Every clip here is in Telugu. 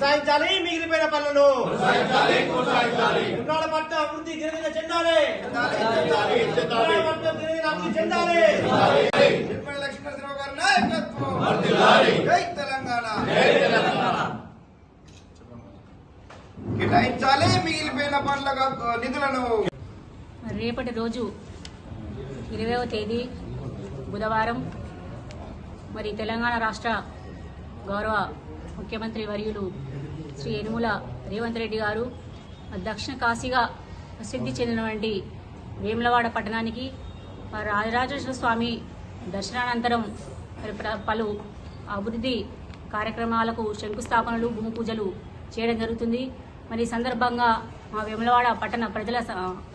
కొనసాగించాలి మిగిలిపోయిన పనులను. విమ్లాడ పట్ల అభివృద్ధి గిరిగిన చెందాలి. గిరిగిన అభివృద్ధి చెందాలి. తిరుమల లక్ష్మణరావు గారి నాయకత్వం. జై తెలంగాణ. కేటాయించాలి మిగిలిపోయిన పనుల నిధులను. రేపటి రోజు ఇరవైవ తేదీ బుధవారం మరి తెలంగాణ రాష్ట్ర గౌరవ ముఖ్యమంత్రి వర్యులు శ్రీ యనుమల రేవంత్ రెడ్డి గారు దక్షిణ కాశీగా ప్రసిద్ధి చెందినటువంటి వేములవాడ పట్టణానికి రాజరాజేశ్వర స్వామి దర్శనానంతరం పలు అభివృద్ధి కార్యక్రమాలకు శంకుస్థాపనలు భూమి పూజలు చేయడం జరుగుతుంది. మరి సందర్భంగా మా వేములవాడ పట్టణ ప్రజల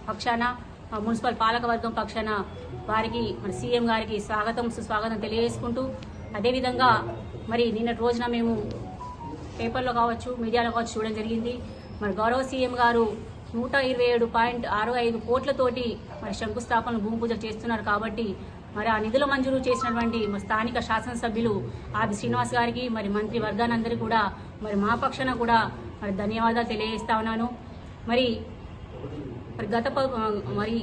పక్షాన మా మున్సిపల్ పాలకవర్గం పక్షాన వారికి మరి సీఎం గారికి స్వాగతం సుస్వాగతం తెలియజేసుకుంటూ అదేవిధంగా మరి నిన్నటి రోజున మేము పేపర్లో కావచ్చు మీడియాలో కావచ్చు చూడడం జరిగింది. మరి గౌరవ సీఎం గారు నూట ఇరవై ఏడు పాయింట్ ఆరు ఐదు కోట్లతోటి మరి శంకుస్థాపన భూమి పూజ చేస్తున్నారు కాబట్టి మరి ఆ నిధుల మంజూరు చేసినటువంటి మరి స్థానిక శాసనసభ్యులు ఆది శ్రీనివాస్ గారికి మరి మంత్రి వర్గానందరికీ కూడా మరి మా పక్షాన కూడా మరి ధన్యవాదాలు తెలియజేస్తా ఉన్నాను. మరి మరి గత మరి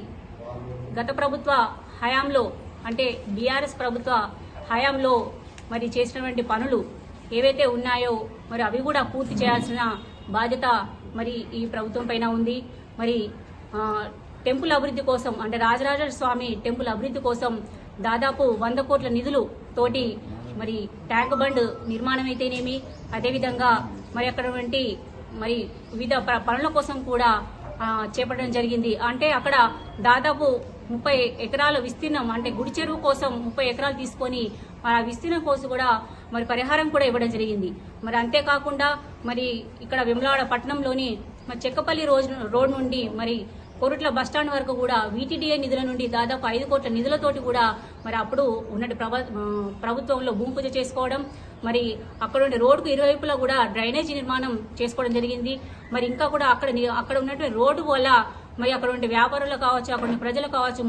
గత ప్రభుత్వ హయాంలో అంటే బీఆర్ఎస్ ప్రభుత్వ హయాంలో మరి చేసినటువంటి పనులు ఏవైతే ఉన్నాయో మరి అవి కూడా పూర్తి చేయాల్సిన బాధ్యత మరి ఈ ప్రభుత్వం పైన ఉంది. మరి టెంపుల్ అభివృద్ధి కోసం అంటే రాజరాజ స్వామి టెంపుల్ అభివృద్ధి కోసం దాదాపు వంద కోట్ల నిధులు తోటి మరి ట్యాంక్ బండ్ నిర్మాణం అయితేనేమి అదేవిధంగా మరి అక్కడ వంటి మరి వివిధ ప- పనుల కోసం కూడా చేపట్టడం జరిగింది. అంటే అక్కడ దాదాపు ముప్పై ఎకరాల విస్తీర్ణం అంటే గుడి చెరువు కోసం ముప్పై ఎకరాలు తీసుకొని ఆ విస్తీర్ణం కోసం కూడా మరి పరిహారం కూడా ఇవ్వడం జరిగింది. మరి అంతేకాకుండా మరి ఇక్కడ విమలాడ పట్టణంలోని మరి చెక్కపల్లి రోజు రోడ్ నుండి మరి కోరుట్ల బస్టాండ్ వరకు కూడా వీటీడీఏ నిధుల నుండి దాదాపు ఐదు కోట్ల నిధులతోటి కూడా మరి అప్పుడు ఉన్నటి ప్రభ ప్రభుత్వంలో భూమి పూజ చేసుకోవడం మరి అక్కడ ఉండే రోడ్డుకు ఇరువైపులా కూడా డ్రైనేజీ నిర్మాణం చేసుకోవడం జరిగింది. మరి ఇంకా కూడా అక్కడ అక్కడ ఉన్నటువంటి రోడ్డు వల్ల మరి అక్కడ ఉండే వ్యాపారులు కావచ్చు అక్కడ ఉండే ప్రజలు కావచ్చు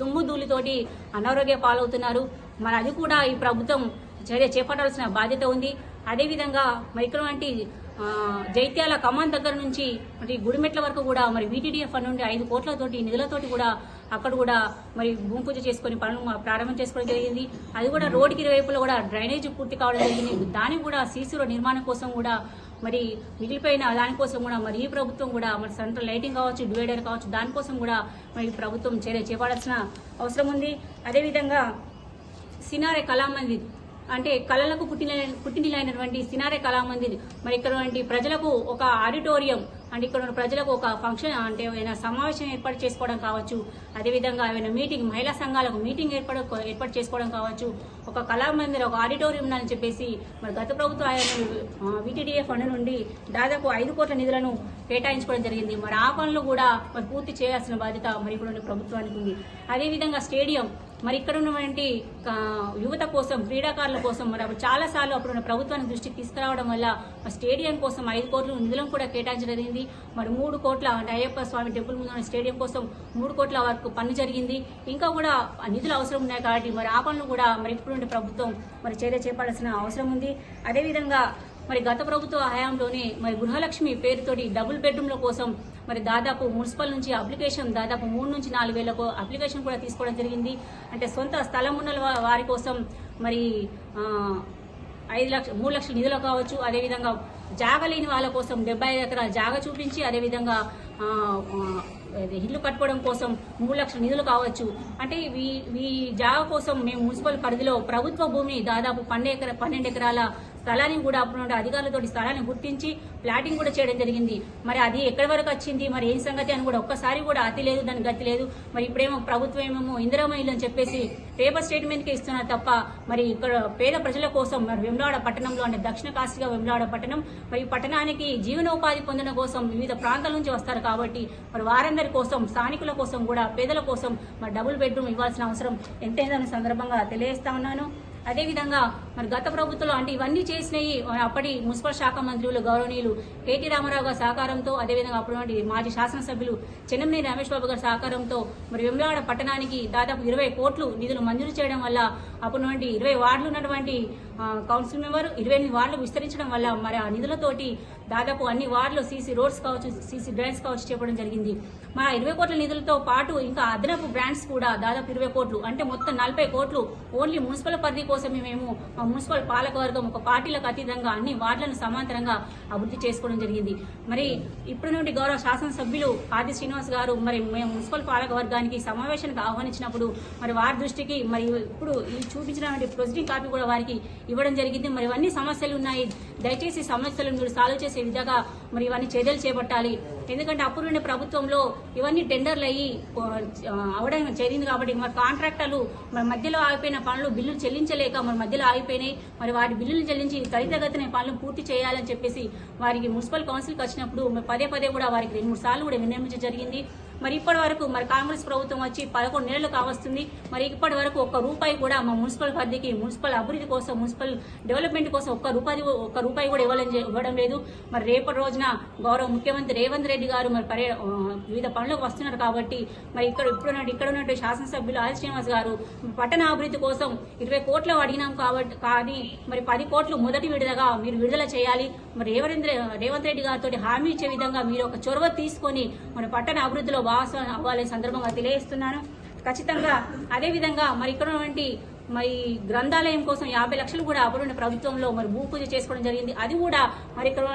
దుమ్ము ధూళితోటి అనారోగ్య పాలవుతున్నారు. మరి అది కూడా ఈ ప్రభుత్వం చర్య చేపట్టాల్సిన బాధ్యత ఉంది. అదేవిధంగా మరి ఇక్కడ వంటి జైత్యాల కమాన్ దగ్గర నుంచి మరి గుడిమెట్ల వరకు కూడా మరి వీటీడీఎఫ్ ఫండ్ నుండి ఐదు కోట్లతోటి నిధులతోటి కూడా అక్కడ కూడా మరి భూమి పూజ చేసుకొని పనులు ప్రారంభం చేసుకోవడం జరిగింది. అది కూడా రోడ్డుకి ఇరువైపులో కూడా డ్రైనేజ్ పూర్తి కావడం జరిగింది. దానికి కూడా సీసీ నిర్మాణం కోసం కూడా మరి మిగిలిపోయిన దానికోసం కూడా మరి ఈ ప్రభుత్వం కూడా మరి సెంట్రల్ లైటింగ్ కావచ్చు డివైడర్ కావచ్చు దానికోసం కూడా మరి ప్రభుత్వం చర్య చేపడాల్సిన అవసరం ఉంది. అదేవిధంగా సినారే కళామందిర్ అంటే కళలకు పుట్టిన పుట్టినటువంటి సినారే కళామందిర్ మరి ఇక్కడ ప్రజలకు ఒక ఆడిటోరియం అంటే ఇక్కడ ఉన్న ప్రజలకు ఒక ఫంక్షన్ అంటే ఏమైనా సమావేశం ఏర్పాటు చేసుకోవడం కావచ్చు అదేవిధంగా ఏమైనా మీటింగ్ మహిళా సంఘాలకు మీటింగ్ ఏర్పాటు ఏర్పాటు చేసుకోవడం కావచ్చు ఒక కళామందిర్ ఒక ఆడిటోరియం అని చెప్పేసి మరి గత ప్రభుత్వ విటిడిఏ ఫండ్ నుండి దాదాపు ఐదు కోట్ల నిధులను కేటాయించుకోవడం జరిగింది. మరి ఆ పనులు కూడా మరి పూర్తి చేయాల్సిన బాధ్యత మరి ఇప్పుడు ప్రభుత్వానికి ఉంది. అదేవిధంగా స్టేడియం మరి ఇక్కడ ఉన్నటువంటి యువత కోసం క్రీడాకారుల కోసం మరి అప్పుడు చాలాసార్లు అప్పుడు ఉన్న ప్రభుత్వానికి దృష్టికి తీసుకురావడం వల్ల మరి స్టేడియం కోసం ఐదు కోట్లు నిధులను కూడా కేటాయించడం జరిగింది. మరి మూడు కోట్ల అంటే అయ్యప్ప స్వామి టెంపుల్ ముందు ఉన్న స్టేడియం కోసం మూడు కోట్ల వరకు పని జరిగింది. ఇంకా కూడా నిధులు అవసరం ఉన్నాయి కాబట్టి మరి ఆ పనులు కూడా మరి ఇప్పుడుండే ప్రభుత్వం మరి చర్య చేపడాల్సిన అవసరం ఉంది. అదేవిధంగా మరి గత ప్రభుత్వ హయాంలోనే మరి గృహలక్ష్మి పేరుతోటి డబుల్ బెడ్రూమ్ల కోసం మరి దాదాపు మున్సిపల్ నుంచి అప్లికేషన్ దాదాపు మూడు నుంచి నాలుగు వేలకు అప్లికేషన్ కూడా తీసుకోవడం జరిగింది. అంటే సొంత స్థలం ఉన్న వారి కోసం మరి ఐదు లక్ష మూడు లక్షల నిధులు కావచ్చు. అదేవిధంగా జాగ లేని వాళ్ళ కోసం డెబ్బై ఐదు ఎకరాల జాగ చూపించి అదేవిధంగా ఇల్లు కట్టుకోవడం కోసం మూడు లక్షల నిధులు కావచ్చు. అంటే ఈ ఈ జాగ కోసం మేము మున్సిపల్ పరిధిలో ప్రభుత్వ భూమిని దాదాపు పన్నెండు ఎకర పన్నెండు ఎకరాల స్థలాన్ని కూడా అప్పుడు అధికారులతో స్థలాన్ని గుర్తించి ప్లాటింగ్ కూడా చేయడం జరిగింది. మరి అది ఎక్కడి వరకు వచ్చింది? మరి ఏం సంగతి అని కూడా ఒక్కసారి కూడా అతి లేదు దానికి గతి లేదు. మరి ఇప్పుడేమో ప్రభుత్వం ఏమేమో ఇందిరామ ఇల్లు అని చెప్పేసి పేపర్ స్టేట్మెంట్కి ఇస్తున్నారు తప్ప మరి ఇక్కడ పేద ప్రజల కోసం మరి వెమ్లాడ పట్టణంలో అంటే దక్షిణ కాశీగా వెమ్లాడ పట్టణం మరి పట్టణానికి జీవనోపాధి పొందడం కోసం వివిధ ప్రాంతాల నుంచి వస్తారు కాబట్టి మరి వారందరి కోసం స్థానికుల కోసం కూడా పేదల కోసం మరి డబుల్ బెడ్రూమ్ ఇవ్వాల్సిన అవసరం ఎంతైందని సందర్భంగా తెలియజేస్తా ఉన్నాను. అదేవిధంగా మరి గత ప్రభుత్వంలో అంటే ఇవన్నీ చేసినవి అప్పటి మున్సిపల్ శాఖ మంత్రులు గౌరవనీయులు కేటీ రామారావు గారి సహకారంతో అదేవిధంగా అప్పుడు మాజీ శాసనసభ్యులు చెన్నమనేని రమేష్ బాబు గారి సహకారంతో మరి వెమ్లవాడ పట్టణానికి దాదాపు ఇరవై కోట్లు నిధులు మంజూరు చేయడం వల్ల అప్పుడు ఇరవై వార్డులు ఉన్నటువంటి కౌన్సిల్ మెంబర్ ఇరవై ఎనిమిది వార్డులు విస్తరించడం వల్ల మరి ఆ నిధులతోటి దాదాపు అన్ని వార్డులు సీసీ రోడ్స్ కావచ్చు సీసీ డ్రైన్స్ కావచ్చు చెప్పడం జరిగింది. మా ఇరవై కోట్ల నిధులతో పాటు ఇంకా అదనపు బ్రాండ్స్ కూడా దాదాపు ఇరవై కోట్లు అంటే మొత్తం నలభై కోట్లు ఓన్లీ మున్సిపల్ పరిధి కోసమే మేము మా మున్సిపల్ పాలకవర్గం ఒక పార్టీలకు అతీతంగా అన్ని వార్డులను సమాంతరంగా అభివృద్ధి చేసుకోవడం జరిగింది. మరి ఇప్పటి నుండి గౌరవ శాసనసభ్యులు ఆది శ్రీనివాస్ గారు మరి మేము మున్సిపల్ పాలక వర్గానికి సమావేశానికి ఆహ్వానించినప్పుడు మరి వారి దృష్టికి మరి ఇప్పుడు ఈ చూపించినటువంటి ప్రొసీడింగ్ కాపీ కూడా వారికి ఇవ్వడం జరిగింది. మరి ఇవన్నీ సమస్యలు ఉన్నాయి. దయచేసి సమస్యలను మీరు సాల్వ్ చేసే విధంగా మరి ఇవన్నీ చర్యలు చేపట్టాలి. ఎందుకంటే అప్పుడు నుండి ప్రభుత్వంలో ఇవన్నీ టెండర్లు అయ్యి అవడం జరిగింది కాబట్టి మరి కాంట్రాక్టర్లు మరి మధ్యలో ఆగిపోయిన పనులు బిల్లులు లేక మరి మధ్యలో ఆగిపోయినాయి. మరి వారి బిల్లులు చెల్లించి త్వరితగతిన పనులు పూర్తి చేయాలని చెప్పేసి వారికి మున్సిపల్ కౌన్సిల్కి వచ్చినప్పుడు పదే పదే కూడా వారికి రెండు మూడు సార్లు కూడా విన్నవించడం జరిగింది. మరి ఇప్పటి వరకు మరి కాంగ్రెస్ ప్రభుత్వం వచ్చి పదకొండు నెలలు కావస్తుంది. మరి ఇప్పటి వరకు ఒక్క రూపాయి కూడా మా మున్సిపల్ పరిధికి మున్సిపల్ అభివృద్ధి కోసం మున్సిపల్ డెవలప్మెంట్ కోసం ఒక్క రూపాయి ఒక్క రూపాయి కూడా ఇవ్వడం ఇవ్వడం లేదు. మరి రేపటి రోజున గౌరవ ముఖ్యమంత్రి రేవంత్ రెడ్డి గారు మరి పర్య వివిధ పనులకు వస్తున్నారు కాబట్టి మరి ఇక్కడ ఇప్పుడు ఇక్కడ ఉన్నట్టు శాసనసభ్యులు ఆది శ్రీనివాస్ గారు పట్టణ అభివృద్ధి కోసం ఇరవై కోట్లు అడిగినాం కాబట్టి కానీ మరి పది కోట్లు మొదటి విడుదల మీరు విడుదల చేయాలి. మరి రేవంత్ రేవంత్ రెడ్డి గారితో హామీ ఇచ్చే విధంగా మీరు ఒక చొరవ తీసుకొని మన పట్టణ అభివృద్ధిలో భాగస్వామి అవ్వాలనే సందర్భంగా తెలియజేస్తున్నాను. ఖచ్చితంగా అదేవిధంగా మరి ఇక్కడ ఉన్నటువంటి మరి గ్రంథాలయం కోసం యాభై లక్షలు కూడా అప్పుడున్న ప్రభుత్వంలో మరి భూ పూజ చేసుకోవడం జరిగింది. అది కూడా మరి ఇక్కడ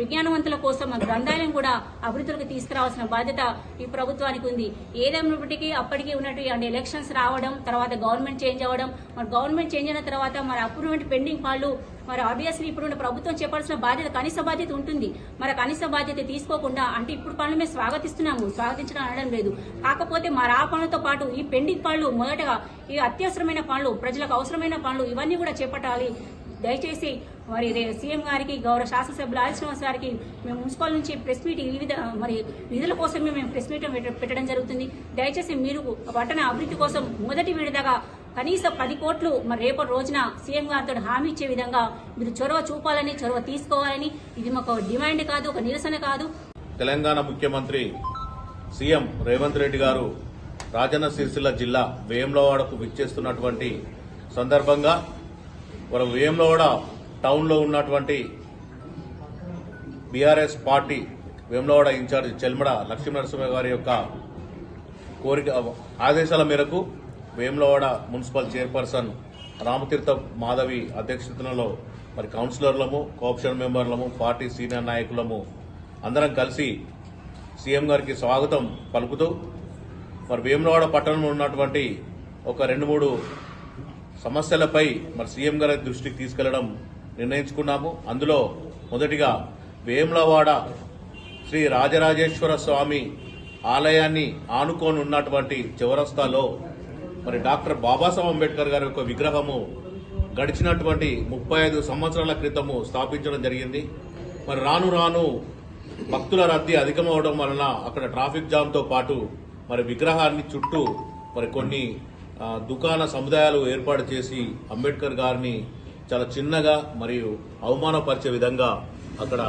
విజ్ఞానవంతుల కోసం మన గ్రంథాలయం కూడా అభివృద్ధిలోకి తీసుకురావాల్సిన బాధ్యత ఈ ప్రభుత్వానికి ఉంది. ఏదైనప్పటికీ అప్పటికి ఉన్నటువంటి అంటే ఎలక్షన్స్ రావడం తర్వాత గవర్నమెంట్ చేంజ్ అవ్వడం మరి గవర్నమెంట్ చేంజ్ అయిన తర్వాత మరి అప్పుడు పెండింగ్ వాళ్ళు మరి ఆబ్వియస్లీ ఇప్పుడున్న ప్రభుత్వం చెప్పాల్సిన బాధ్యత కనీస బాధ్యత ఉంటుంది. మరి కనీస బాధ్యత తీసుకోకుండా అంటే ఇప్పుడు పనులు మేము స్వాగతిస్తున్నాము. స్వాగతించడం అనడం లేదు. కాకపోతే మరి ఆ పనులతో పాటు ఈ పెండింగ్ పనులు మొదటగా ఈ అత్యవసరమైన పనులు ప్రజలకు అవసరమైన పనులు ఇవన్నీ కూడా చేపట్టాలి. దయచేసి మరి సీఎం గారికి గౌరవ శాసనసభ్యులు ఆది గారికి మేము మున్సిపల్ నుంచి ప్రెస్ మీట్ వివిధ మరి నిధుల కోసమే మేము ప్రెస్ మీట్ పెట్ట- పెట్టడం జరుగుతుంది. దయచేసి మీరు పట్టణ అభివృద్ధి కోసం మొదటి విడతగా కనీసం పది కోట్లు మరి రేపటి రోజున సీఎం గారితో హామీ ఇచ్చే విధంగా మీరు చొరవ చూపాలని చొరవ తీసుకోవాలని ఇది మాకు డిమాండ్ కాదు ఒక నిరసన కాదు. తెలంగాణ ముఖ్యమంత్రి సీఎం రేవంత్ రెడ్డి గారు రాజన్న సిరిసిల్ల జిల్లా వేములవాడకు విచ్చేస్తున్నటువంటి సందర్భంగా మన వేములవాడ టౌన్లో ఉన్నటువంటి BRS party Vemulawada in-charge Chelmada Lakshminarasimha గారి యొక్క కోరిక ఆదేశాల మేరకు వేములవాడ మున్సిపల్ చైర్పర్సన్ రామతీర్థ మాధవి అధ్యక్షతలో మరి కౌన్సిలర్లము కోఆప్షన్ మెంబర్లము పార్టీ సీనియర్ నాయకులము అందరం కలిసి సీఎం గారికి స్వాగతం పలుకుతూ మరి వేములవాడ పట్టణంలో ఉన్నటువంటి ఒక రెండు మూడు సమస్యలపై మరి సీఎం గారి దృష్టికి తీసుకెళ్ళడం నిర్ణయించుకున్నాము. అందులో మొదటిగా వేములవాడ శ్రీ రాజరాజేశ్వర స్వామి ఆలయాన్ని ఆనుకొని ఉన్నటువంటి చౌరస్తాలో మరి డాక్టర్ బాబాసాహెబ్ అంబేద్కర్ గారి యొక్క విగ్రహము గడిచినటువంటి ముప్పై ఐదు సంవత్సరాల క్రితము స్థాపించడం జరిగింది. మరి రాను రాను భక్తుల రద్దీ అధికమవడం వలన అక్కడ ట్రాఫిక్ జామ్తో పాటు మరి విగ్రహాన్ని చుట్టూ మరి కొన్ని దుకాణ సముదాయాలు ఏర్పాటు చేసి అంబేద్కర్ గారిని చాలా చిన్నగా మరియు అవమానపరిచే విధంగా అక్కడ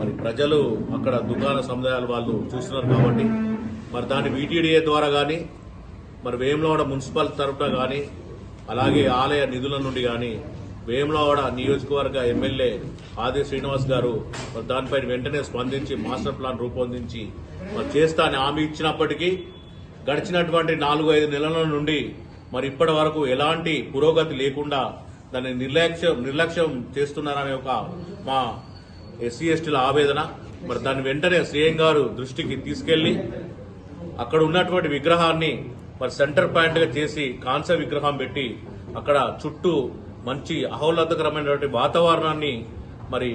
మరి ప్రజలు అక్కడ దుకాణ సముదాయాలు వాళ్ళు చూస్తున్నారు కాబట్టి మరి దాన్ని వీటీడీఏ ద్వారా కానీ మరి వేములవాడ మున్సిపల్ తరఫున కానీ అలాగే ఆలయ నిధుల నుండి కానీ వేములవాడ నియోజకవర్గ ఎమ్మెల్యే ఆది శ్రీనివాస్ గారు మరి దానిపై వెంటనే స్పందించి మాస్టర్ ప్లాన్ రూపొందించి మరి చేస్తా అని హామీ ఇచ్చినప్పటికీ గడిచినటువంటి నాలుగు ఐదు నెలల నుండి మరి ఇప్పటి వరకు ఎలాంటి పురోగతి లేకుండా దాన్ని నిర్లక్ష్యం నిర్లక్ష్యం చేస్తున్నారనే ఒక మా ఎస్సీ ఎస్టీల ఆవేదన. మరి దాన్ని వెంటనే సీఎం గారు దృష్టికి తీసుకెళ్ళి అక్కడ ఉన్నటువంటి విగ్రహాన్ని మరి సెంటర్ పాయింట్గా చేసి కాంస్య విగ్రహం పెట్టి అక్కడ చుట్టూ మంచి ఆహ్లాదకరమైనటువంటి వాతావరణాన్ని మరి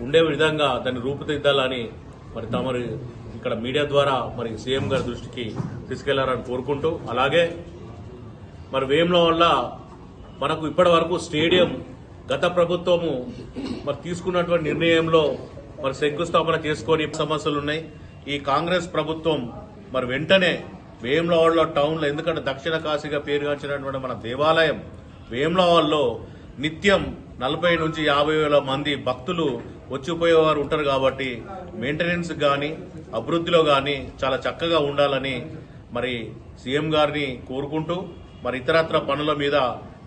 ఉండే విధంగా దాన్ని రూపుదిద్దాలని మరి తమరి ఇక్కడ మీడియా ద్వారా మరి సీఎం గారి దృష్టికి తీసుకెళ్ళారని కోరుకుంటూ అలాగే మరి వేముల వల్ల మనకు ఇప్పటి వరకు స్టేడియం గత ప్రభుత్వము మరి తీసుకున్నటువంటి నిర్ణయంలో మరి శంకుస్థాపన చేసుకొని సమస్యలు ఉన్నాయి. ఈ కాంగ్రెస్ ప్రభుత్వం మరి వెంటనే వేములవాడలో టౌన్లో ఎందుకంటే దక్షిణ కాశీగా పేరుగాంచినటువంటి మన దేవాలయం వేములవాడలో నిత్యం నలభై నుంచి యాభై వేల మంది భక్తులు వచ్చిపోయేవారు ఉంటారు కాబట్టి మెయింటెనెన్స్ కానీ అభివృద్ధిలో కానీ చాలా చక్కగా ఉండాలని మరి సీఎం గారిని కోరుకుంటూ మరి ఇతరత్ర పనుల మీద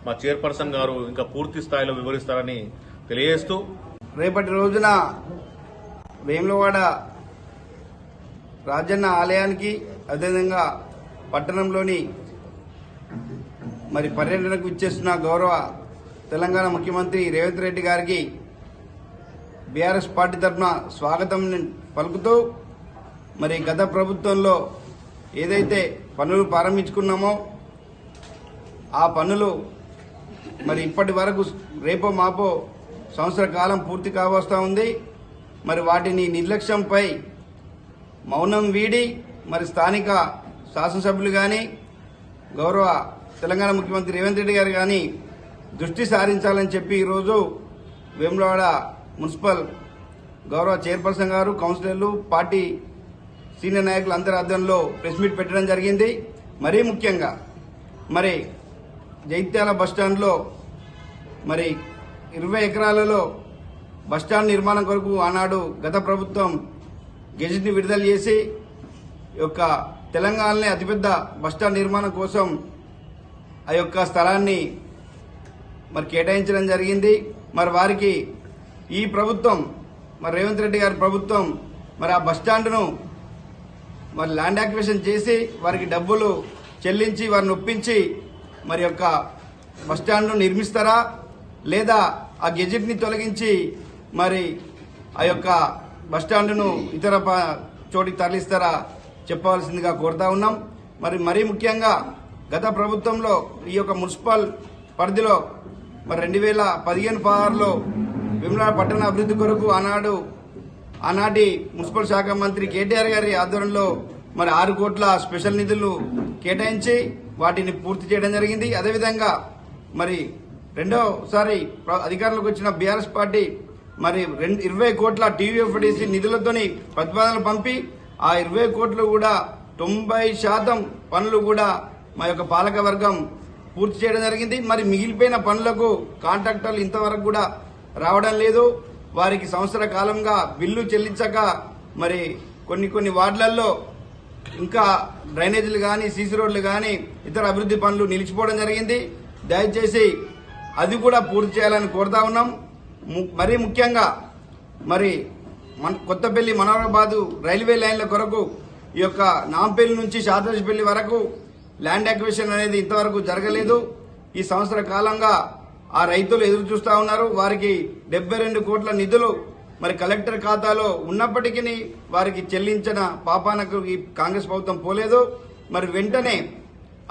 మా చైర్పర్సన్ గారు ఇంకా పూర్తి స్థాయిలో వివరిస్తారని తెలియజేస్తూ. రేపటి రోజున వేములవాడ రాజన్న ఆలయానికి అదేవిధంగా పట్టణంలోని మరి పర్యటనకు ఇచ్చేస్తున్న గౌరవ తెలంగాణ ముఖ్యమంత్రి రేవంత్ రెడ్డి గారికి బీఆర్ఎస్ పార్టీ తరఫున స్వాగతం పలుకుతూ మరి గత ప్రభుత్వంలో ఏదైతే పనులు ప్రారంభించుకున్నామో ఆ పనులు మరి ఇప్పటి వరకు రేపో మాపో సంవత్సర కాలం పూర్తి కావస్తూ ఉంది. మరి వాటిని నిర్లక్ష్యంపై మౌనం వీడి మరి స్థానిక శాసనసభ్యులు కానీ గౌరవ తెలంగాణ ముఖ్యమంత్రి రేవంత్ రెడ్డి గారు కానీ దృష్టి సారించాలని చెప్పి ఈరోజు వేములవాడ మున్సిపల్ గౌరవ చైర్పర్సన్ గారు కౌన్సిలర్లు పార్టీ సీనియర్ నాయకులు అందరి ఆధ్వర్యంలో ప్రెస్ మీట్ పెట్టడం జరిగింది. మరీ ముఖ్యంగా మరి జైత్యాల బస్టాండ్లో మరి ఇరవై ఎకరాలలో బస్టాండ్ నిర్మాణం కొరకు ఆనాడు గత ప్రభుత్వం గెజిట్ని విడుదల చేసి యొక్క తెలంగాణలో అతిపెద్ద బస్టాండ్ నిర్మాణం కోసం ఆ యొక్క స్థలాన్ని మరి కేటాయించడం జరిగింది. మరి వారికి ఈ ప్రభుత్వం మరి రేవంత్ రెడ్డి గారి ప్రభుత్వం మరి ఆ బస్టాండ్ను మరి ల్యాండ్ యాక్విజిషన్ చేసి వారికి డబ్బులు చెల్లించి వారిని ఒప్పించి మరి యొక్క బస్టాండ్ను నిర్మిస్తారా? లేదా ఆ గెజెట్ని తొలగించి మరి ఆ యొక్క బస్టాండ్ను ఇతర చోటికి తరలిస్తారా? చెప్పవలసిందిగా కోరుతా ఉన్నాం. మరి మరీ ముఖ్యంగా గత ప్రభుత్వంలో ఈ యొక్క మున్సిపల్ పరిధిలో మరి రెండు వేల పదిహేను పదహారులో విమలా పట్టణ అభివృద్ధి కొరకు ఆనాడు ఆనాటి మున్సిపల్ శాఖ మంత్రి కేటీఆర్ గారి ఆధ్వర్యంలో మరి ఆరు కోట్ల స్పెషల్ నిధులు కేటాయించి వాటిని పూర్తి చేయడం జరిగింది. అదేవిధంగా మరి రెండోసారి అధికారంలోకి వచ్చిన బీఆర్ఎస్ పార్టీ మరి రెండు ఇరవై కోట్ల టీవీఎఫ్డిసి నిధులతోని ప్రతిపాదనలు పంపి ఆ ఇరవై కోట్లు కూడా తొంభై శాతం పనులు కూడా మా యొక్క పాలక వర్గం పూర్తి చేయడం జరిగింది. మరి మిగిలిపోయిన పనులకు కాంట్రాక్టర్లు ఇంతవరకు కూడా రావడం లేదు. వారికి సంవత్సర కాలంగా బిల్లు చెల్లించక మరి కొన్ని కొన్ని వార్డులలో ఇంకా డ్రైనేజీలు కానీ సీసీ రోడ్లు కానీ ఇతర అభివృద్ధి పనులు నిలిచిపోవడం జరిగింది. దయచేసి అది కూడా పూర్తి చేయాలని కోరుతా ఉన్నాం. ము- మరీ ముఖ్యంగా మరి మన కొత్తపల్లి మనోహరాబాదు రైల్వే లైన్ల కొరకు ఈ యొక్క నాంపల్లి నుంచి శాతరాజపల్లి వరకు ల్యాండ్ అక్విజిషన్ అనేది ఇంతవరకు జరగలేదు. ఈ సంవత్సర కాలంగా ఆ రైతులు ఎదురు చూస్తూ ఉన్నారు. వారికి డెబ్బై రెండు కోట్ల నిధులు మరి కలెక్టర్ ఖాతాలో ఉన్నప్పటికీ వారికి చెల్లించిన పాపానకు ఈ కాంగ్రెస్ ప్రభుత్వం పోలేదు. మరి వెంటనే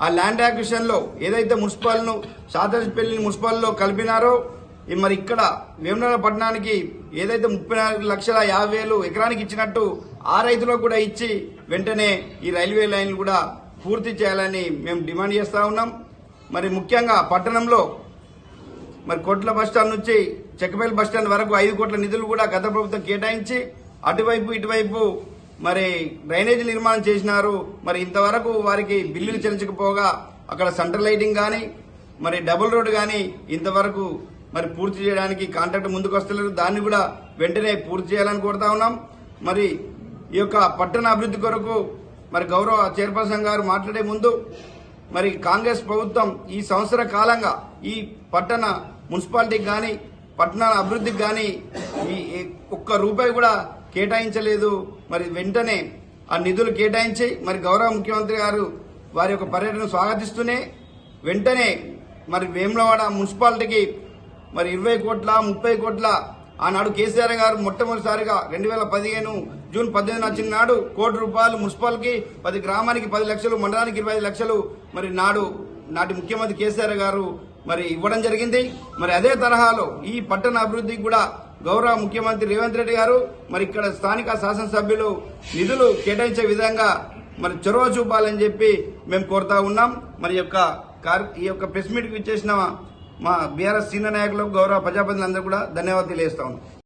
ఆ ల్యాండ్ యాక్విషన్లో ఏదైతే మున్సిపాల్ను శాతరాజపల్లి మున్సిపాల్లో కలిపినారో మరి ఇక్కడ వేమనగర పట్టణానికి ఏదైతే ముప్పై నాలుగు లక్షల యాభై వేలు ఎకరానికి ఇచ్చినట్టు ఆ రైతులకు కూడా ఇచ్చి వెంటనే ఈ రైల్వే లైన్లు కూడా పూర్తి చేయాలని మేము డిమాండ్ చేస్తా ఉన్నాం. మరి ముఖ్యంగా పట్టణంలో మరి కోట్ల బస్టాండ్ నుంచి చెక్కపల్లి బస్టాండ్ వరకు ఐదు కోట్ల నిధులు కూడా గత ప్రభుత్వం కేటాయించి అటువైపు ఇటువైపు మరి డ్రైనేజీ నిర్మాణం చేసినారు. మరి ఇంతవరకు వారికి బిల్లులు చెల్లించకపోగా అక్కడ సెంటర్ లైటింగ్ కానీ మరి డబుల్ రోడ్ కానీ ఇంతవరకు మరి పూర్తి చేయడానికి కాంట్రాక్ట్ ముందుకు వస్తలేదు. దాన్ని కూడా వెంటనే పూర్తి చేయాలని కోరుతా ఉన్నాం. మరి ఈ యొక్క పట్టణ అభివృద్ధి కొరకు మరి గౌరవ చైర్పర్సన్ గారు మాట్లాడే ముందు మరి కాంగ్రెస్ ప్రభుత్వం ఈ సంవత్సర కాలంగా ఈ పట్టణ మున్సిపాలిటీకి కానీ పట్టణ అభివృద్ధికి కానీ ఈ ఒక్క రూపాయి కూడా కేటాయించలేదు. మరి వెంటనే ఆ నిధులు కేటాయించి మరి గౌరవ ముఖ్యమంత్రి గారు వారి యొక్క పర్యటన స్వాగతిస్తూనే వెంటనే మరి వేములవాడ మున్సిపాలిటీకి మరి ఇరవై కోట్ల ముప్పై కోట్ల ఆనాడు కేసీఆర్ గారు మొట్టమొదటిసారిగా రెండు వేల పదిహేను జూన్ పద్దెనిమిది వచ్చిన నాడు కోటి రూపాయలు మున్సిపాల్కి పది గ్రామానికి పది లక్షలు మండలానికి ఇరవై ఐదు లక్షలు మరి నాడు నాటి ముఖ్యమంత్రి కేసీఆర్ గారు మరి ఇవ్వడం జరిగింది. మరి అదే తరహాలో ఈ పట్టణ అభివృద్ధికి కూడా గౌరవ ముఖ్యమంత్రి రేవంత్ రెడ్డి గారు మరి ఇక్కడ స్థానిక శాసనసభ్యులు నిధులు కేటాయించే విధంగా మరి చొరవ చూపాలని చెప్పి మేము కోరుతా ఉన్నాం. మరి యొక్క కార్- ఈ యొక్క ప్రెస్ మీట్కి ఇచ్చేసిన మా బీఆర్ఎస్ సీనియర్ నాయకులకు గౌరవ ప్రజాప్రతినిధులందరూ కూడా ధన్యవాదాలు తెలియజేస్తా ఉన్నాం.